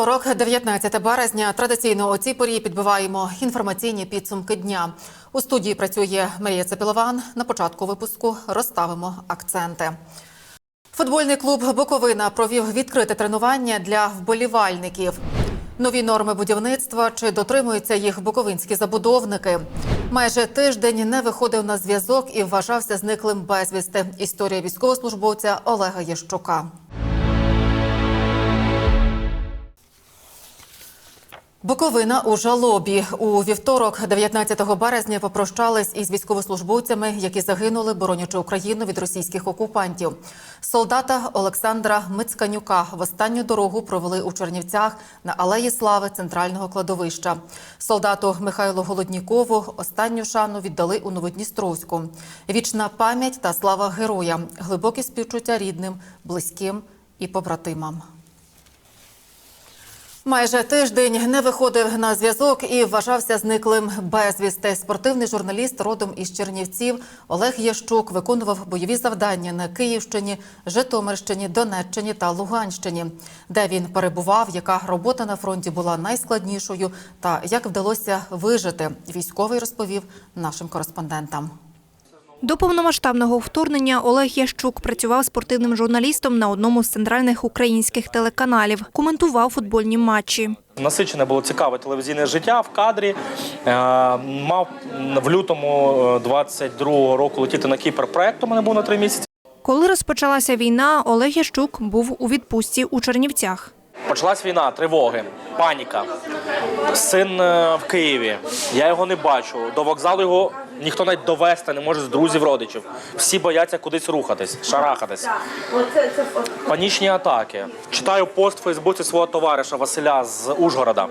Вівторок, 19 березня. Традиційно у цій порі підбиваємо інформаційні підсумки дня. У студії працює Марія Цепілован. На початку випуску розставимо акценти. Футбольний клуб Буковина провів відкрите тренування для вболівальників. Нові норми будівництва чи дотримуються їх буковинські забудовники. Майже тиждень не виходив на зв'язок і вважався зниклим безвісти. Історія військовослужбовця Олега Єщука. Буковина у жалобі у вівторок, 19 березня, попрощались із військовослужбовцями, які загинули, боронячи Україну від російських окупантів. Солдата Олександра Мицканюка в останню дорогу провели у Чернівцях на алеї слави центрального кладовища. Солдату Михайлу Голоднікову останню шану віддали у Новодністровську. Вічна пам'ять та слава героям, глибокі співчуття рідним, близьким і побратимам. Майже тиждень не виходив на зв'язок і вважався зниклим безвісти. Спортивний журналіст родом із Чернівців Олег Ящук виконував бойові завдання на Київщині, Житомирщині, Донеччині та Луганщині, де він перебував, яка робота на фронті була найскладнішою, та як вдалося вижити. Військовий розповів нашим кореспондентам. До повномасштабного вторгнення Олег Ящук працював спортивним журналістом на одному з центральних українських телеканалів. Коментував футбольні матчі. Насичене було цікаве телевізійне життя в кадрі. Е, Мав в лютому е, 22-го року летіти на Кіпр проект. У мене був на три місяці. Коли розпочалася війна, Олег Ящук був у відпустці у Чернівцях. Почалась війна, тривоги, паніка. Син е, в Києві. Я його не бачу. До вокзалу його ніхто навіть довести не може з друзів, родичів. Всі бояться кудись рухатись, шарахатись. Панічні атаки. Читаю пост в Фейсбуці свого товариша Василя з Ужгорода.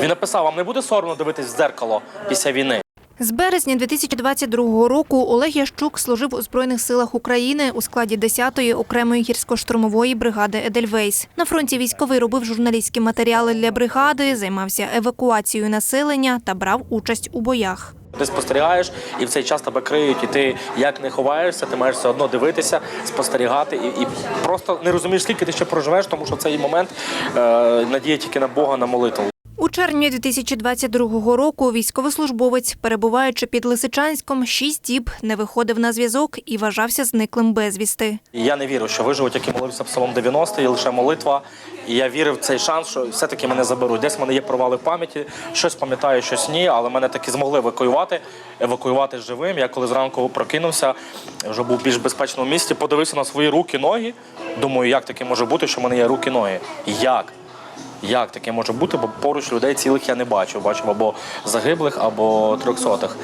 Він написав: вам не буде соромно дивитись в дзеркало після війни. З березня 2022 року Олег Ящук служив у Збройних силах України у складі 10-ї окремої гірсько-штурмової бригади Едельвейс. На фронті військовий робив журналістські матеріали для бригади, займався евакуацією населення та брав участь у боях. Ти спостерігаєш, і в цей час тебе криють, і ти як не ховаєшся, ти маєш все одно дивитися, спостерігати і, і просто не розумієш, скільки ти ще проживеш, тому що цей момент е, надія тільки на Бога, на молитву. У червні 2022 року військовослужбовець, перебуваючи під Лисичанськом, шість діб не виходив на зв'язок і вважався зниклим безвісти. Я не вірив, що виживу, тільки молився Псалом 90 і лише молитва. І я вірив в цей шанс, що все-таки мене заберуть. Десь в мене є провали в пам'яті, щось пам'ятаю, щось ні, але мене таки змогли евакуювати, евакуювати живим. Я коли зранку прокинувся, вже був в більш безпечному місці, подивився на свої руки, ноги. Думаю, як таке може бути, що в мене є руки, ноги? Як? Як таке може бути, бо поруч людей цілих я не бачу. Бачив або загиблих, або трьохсотих.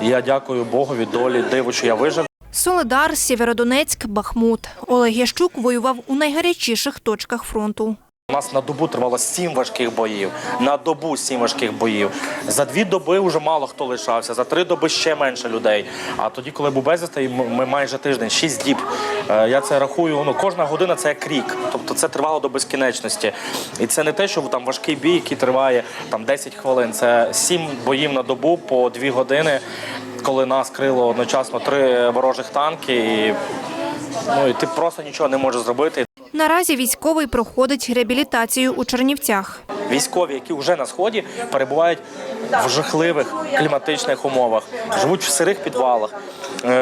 Я дякую Богові, долі, диву, що я вижив. Солидар, Сєвєродонецьк, Бахмут. Олег Ящук воював у найгарячіших точках фронту. У нас на добу тривало сім важких боїв. На добу сім важких боїв. За дві доби вже мало хто лишався, за три доби ще менше людей. А тоді, коли був безвістий, ми майже тиждень, шість діб. Е, Я це рахую. Ну кожна година це як рік. Тобто це тривало до безкінечності. І це не те, що там важкий бій, який триває там 10 хвилин. Це сім боїв на добу по дві години, коли нас крило одночасно три ворожих танки. І, ну, і ти просто нічого не можеш зробити. Наразі військовий проходить реабілітацію у Чернівцях. Військові, які вже на сході, перебувають в жахливих кліматичних умовах, живуть в сирих підвалах,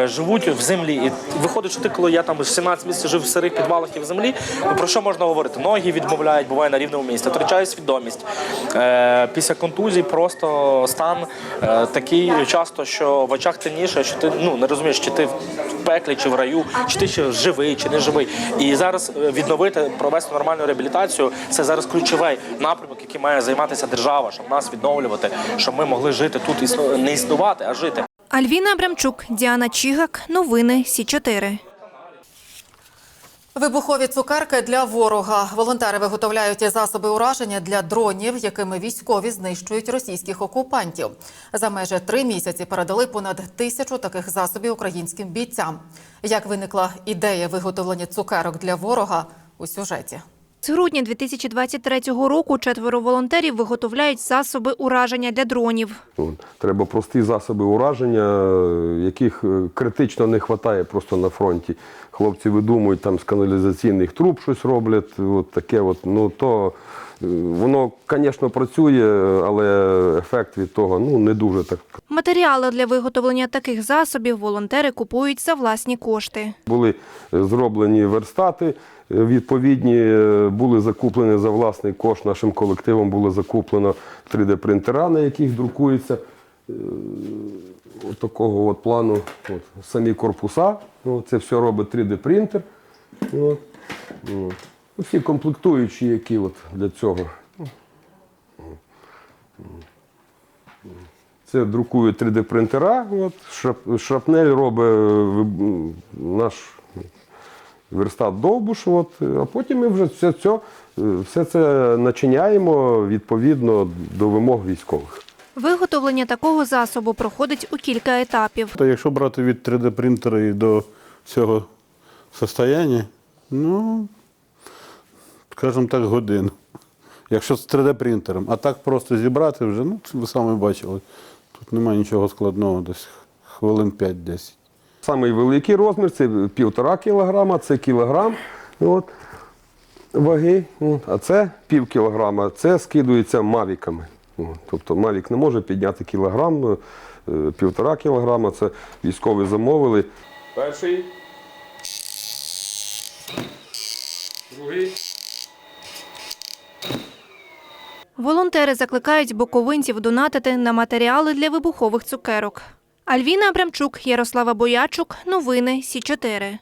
живуть в землі. І виходить, що ти, коли я там 17 місяців жив в сирих підвалах і в землі, ну про що можна говорити? Ноги відмовляють, буває на рівному місці, втрачає свідомість. Е, Після контузії просто стан е, такий часто, що в очах темніше, що ти ну не розумієш, чи ти в пеклі, чи в раю, чи ти ще живий, чи не живий. І зараз е, відновити, провести нормальну реабілітацію це зараз ключовий напрямок, який має займатися держава, щоб нас відновлювати, щоб ми могли жити тут не існувати, а жити. Альвіна Абрамчук, Діана Чігак. Новини Сі 4 Вибухові цукерки для ворога. Волонтери виготовляють засоби ураження для дронів, якими військові знищують російських окупантів. За майже три місяці передали понад тисячу таких засобів українським бійцям. Як виникла ідея виготовлення цукерок для ворога у сюжеті? З грудня 2023 року четверо волонтерів виготовляють засоби ураження для дронів. Треба прості засоби ураження, яких е, критично не вистачає просто на фронті. Хлопці видумують там з каналізаційних труб щось роблять. От таке от. Ну то воно, звісно, працює, але ефект від того ну не дуже так. Матеріали для виготовлення таких засобів волонтери купують за власні кошти. Були зроблені верстати. Відповідні були закуплені за власний кошт. Нашим колективом було закуплено 3D-принтера, на яких друкується е, от такого от плану от, самі корпуса. Це все робить 3D-принтер. От. Всі комплектуючі, які от для цього. Це друкують 3D-принтера. От, шрап- шрапнель робить е, наш верстат довбуш, от, а потім ми вже все це, все це начиняємо відповідно до вимог військових. Виготовлення такого засобу проходить у кілька етапів. То якщо брати від 3D-принтера і до цього состояння, ну, скажімо так, годину. Якщо з 3D-принтером. А так просто зібрати вже, ну, ви самі бачили. Тут немає нічого складного, десь хвилин 5-10. Самий великий розмір це півтора кілограма, це кілограм от, ваги, от, а це пів кілограма, це скидується мавіками. Тобто мавік не може підняти кілограм, е, півтора кілограма, це військові замовили. Перший. Другий. Волонтери закликають боковинців донатити на матеріали для вибухових цукерок. Альвіна Абрамчук, Ярослава Боячук. Новини Сі 4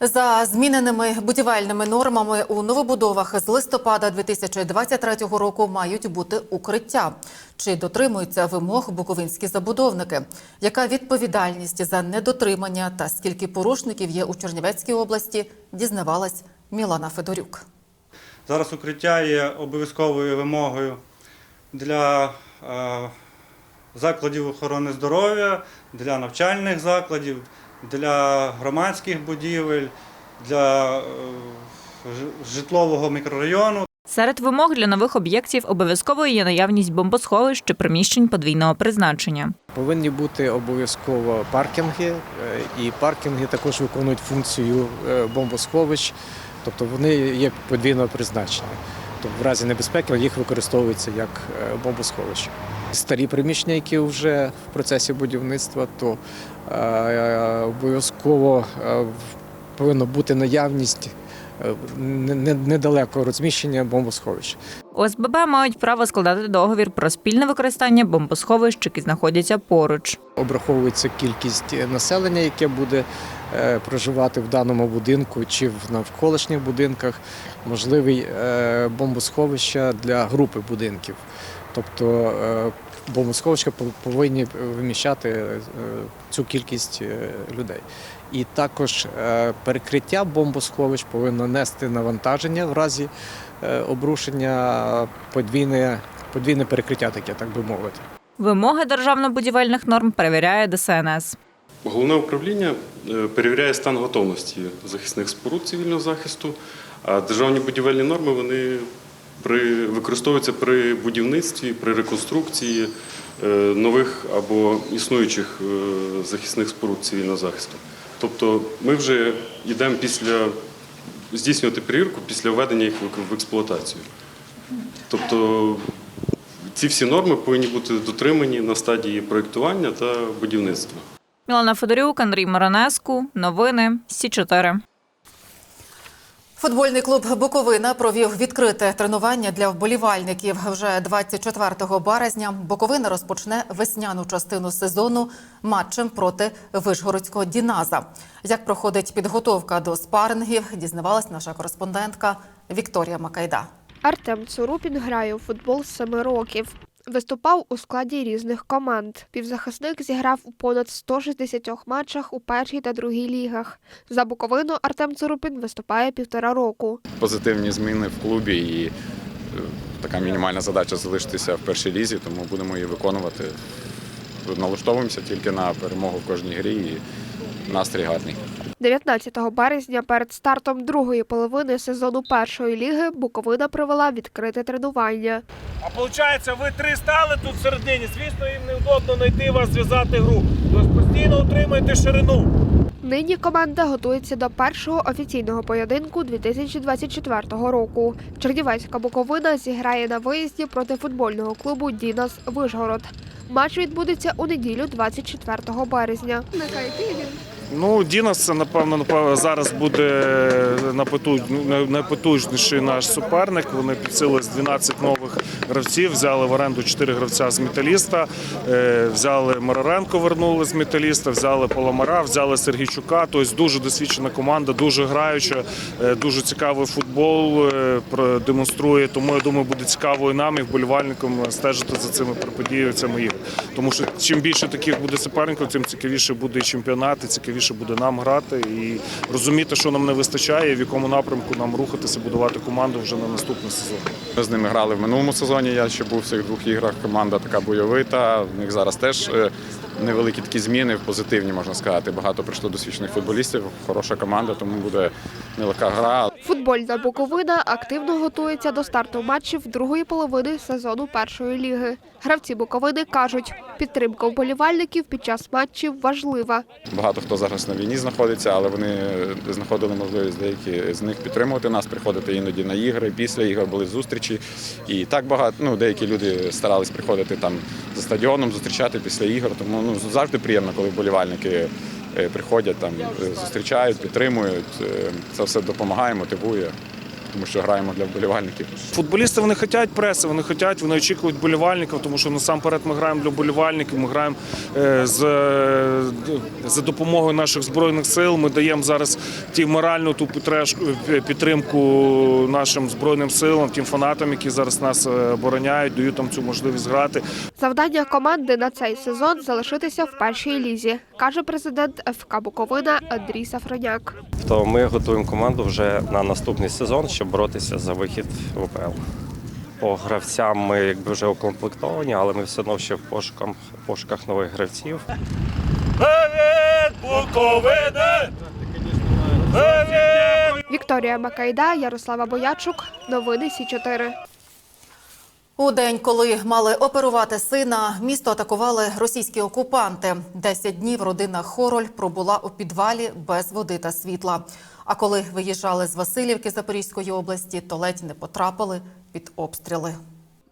За зміненими будівельними нормами у новобудовах з листопада 2023 року мають бути укриття. Чи дотримуються вимог буковинські забудовники? Яка відповідальність за недотримання та скільки порушників є у Чернівецькій області? Дізнавалась Мілана Федорюк. Зараз укриття є обов'язковою вимогою для е, закладів охорони здоров'я, для навчальних закладів, для громадських будівель, для е, житлового мікрорайону. Серед вимог для нових об'єктів обов'язково є наявність бомбосховищ чи приміщень подвійного призначення. Повинні бути обов'язково паркінги, е, і паркінги також виконують функцію бомбосховищ, тобто вони є подвійного призначення. Тобто в разі небезпеки їх використовується як е, бомбосховище. Старі приміщення, які вже в процесі будівництва, то е, обов'язково е, повинна бути наявність не- не- недалеко розміщення бомбосховища. ОСББ мають право складати договір про спільне використання бомбосховищ, які знаходяться поруч. обраховується кількість населення, яке буде проживати в даному будинку чи в навколишніх будинках, можливий е, бомбосховища для групи будинків. Тобто е, бомбосховища повинні вміщати е, цю кількість е, людей. І також е, перекриття бомбосховищ повинно нести навантаження в разі е, обрушення подвійне, подвійне перекриття, таке, так би мовити. Вимоги державно-будівельних норм перевіряє ДСНС. Головне управління е, перевіряє стан готовності захисних споруд цивільного захисту, а державні будівельні норми вони при, використовуються при будівництві, при реконструкції е, нових або існуючих е, захисних споруд цивільного захисту. Тобто ми вже йдемо після здійснювати перевірку після введення їх в- в експлуатацію. Тобто ці всі норми повинні бути дотримані на стадії проєктування та будівництва. Мілана Федорюк, Андрій Моронеску. Новини Сі 4 Футбольний клуб Буковина провів відкрите тренування для вболівальників. Вже 24 березня Буковина розпочне весняну частину сезону матчем проти Вишгородського Діназа. Як проходить підготовка до спарингів, дізнавалась наша кореспондентка Вікторія Макайда. Артем Цурупін грає у футбол з семи років. Виступав у складі різних команд. Півзахисник зіграв у понад 160 матчах у першій та другій лігах. За Буковину Артем Цурупін виступає півтора року. позитивні зміни в клубі і е, така мінімальна задача залишитися в першій лізі, тому будемо її виконувати налаштовуємося тільки на перемогу в кожній грі і настрій гарний. 19 березня перед стартом другої половини сезону першої ліги Буковина провела відкрите тренування. А виходить, ви три стали тут всередині. Звісно, їм невдобно знайти вас, зв'язати гру. Тобто постійно утримуйте ширину. Нині команда готується до першого офіційного поєдинку 2024 року. Чернівецька Буковина зіграє на виїзді проти футбольного клубу Дінас Вишгород. Матч відбудеться у неділю, 24 березня. Ну, Дінас, це, напевно, зараз буде найпотужніший наш суперник. Вони підсилили з 12 нових гравців, взяли в оренду 4 гравця з металіста, е, взяли Мароренко, вернули з металіста, взяли Поломара, взяли Сергійчука. Тобто дуже досвідчена команда, дуже граюча, е, дуже цікавий футбол е, продемонструє. Тому я думаю, буде цікаво і нам, і вболівальникам стежити за цими подіями ігор. Тому що чим більше таких буде суперників, тим цікавіше буде і чемпіонат, і цікавіше буде нам грати і розуміти, що нам не вистачає, в якому напрямку нам рухатися, будувати команду вже на наступний сезон. Ми з ними грали в минулому сезоні. Я ще був в цих двох іграх. Команда така бойовита. В них зараз теж е, невеликі такі зміни, позитивні можна сказати. Багато прийшло досвідчених футболістів. Хороша команда, тому буде нелегка гра. Футбольна Буковина активно готується до старту матчів другої половини сезону першої ліги. Гравці Буковини кажуть, підтримка вболівальників під час матчів важлива. Багато хто зараз на війні знаходиться, але вони знаходили можливість деякі з них підтримувати нас, приходити іноді на ігри. Після ігор були зустрічі. І так багато ну, деякі люди старались приходити там за стадіоном, зустрічати після ігор. Тому ну завжди приємно, коли вболівальники приходять там, е, зустрічають, підтримують. Е, Це все допомагає, мотивує, тому що граємо для вболівальників. Футболісти вони хочуть преси, вони хочуть, вони очікують болівальників, тому що насамперед ми граємо для болівальників, ми граємо е, з, е, за допомогою наших збройних сил. Ми даємо зараз ті моральну ту підтримку- підтримку нашим збройним силам, тим фанатам, які зараз нас е, обороняють, дають там цю можливість грати. Завдання команди на цей сезон залишитися в першій лізі, каже президент ФК Буковина Андрій Сафроняк. то ми готуємо команду вже на наступний сезон, щоб боротися за вихід в УПЛ. По гравцям ми якби вже укомплектовані, але ми все одно ще в пошуках, пошуках нових гравців. Вікторія Макайда, Ярослава Боячук. Новини Сі 4 У день, коли мали оперувати сина, місто атакували російські окупанти. Десять днів родина Хороль пробула у підвалі без води та світла. А коли виїжджали з Васильівки Запорізької області, то ледь не потрапили під обстріли.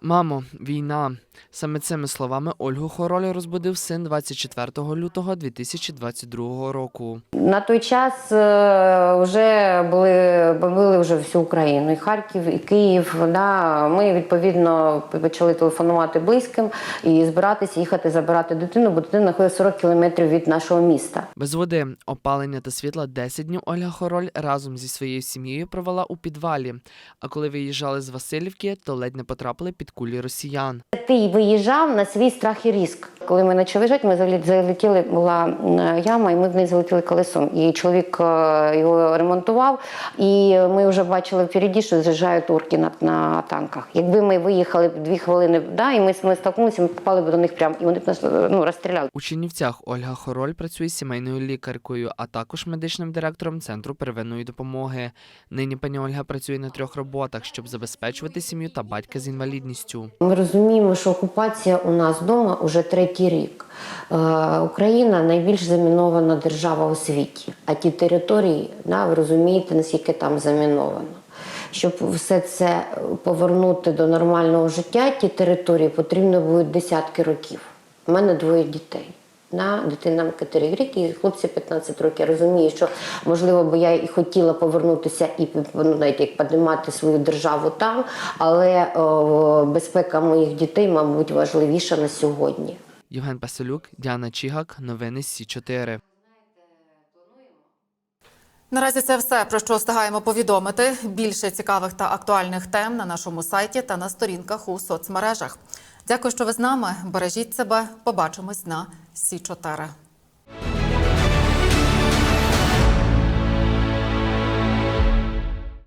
Мамо, війна. Саме цими словами Ольгу Хороль розбудив син 24 лютого 2022 року. На той час е, вже були бомбили вже всю Україну, і Харків, і Київ. Да. Ми відповідно почали телефонувати близьким і збиратися їхати забирати дитину, бо дитина знаходиться 40 кілометрів від нашого міста. Без води, опалення та світла 10 днів Ольга Хороль разом зі своєю сім'єю провела у підвалі. А коли виїжджали з Васильівки, то ледь не потрапили під кулі росіян. Ти виїжджав на свій страх і ризик. Коли ми почали виїжджати, ми залетіли, була м, яма, і ми в неї залетіли колесом. І чоловік е, його ремонтував, і ми вже бачили впереді, що з'їжджають турки на, на танках. Якби ми виїхали дві хвилини, да, і ми, ми столкнулися, ми попали б до них прямо, і вони б нас е, ну, розстріляли. У Чернівцях Ольга Хороль працює сімейною лікаркою, а також медичним директором центру первинної допомоги. Нині пані Ольга працює на трьох роботах, щоб забезпечувати сім'ю та батька з інвалідністю. Ми розуміємо, що окупація у нас вдома уже третій рік. Е, Україна найбільш замінована держава у світі. А ті території, да, ви розумієте, наскільки там заміновано. Щоб все це повернути до нормального життя, ті території потрібно будуть десятки років. У мене двоє дітей. Да, дитина 4 роки, і хлопці 15 років. Я розумію, що можливо би я і хотіла повернутися і ну, навіть як піднімати свою державу там, але о, безпека моїх дітей, мабуть, важливіша на сьогодні. Євген Пасилюк, Діана Чігак, новини Сі 4 Наразі це все про що встигаємо повідомити. Більше цікавих та актуальних тем на нашому сайті та на сторінках у соцмережах. Дякую, що ви з нами. Бережіть себе. Побачимось на Сі 4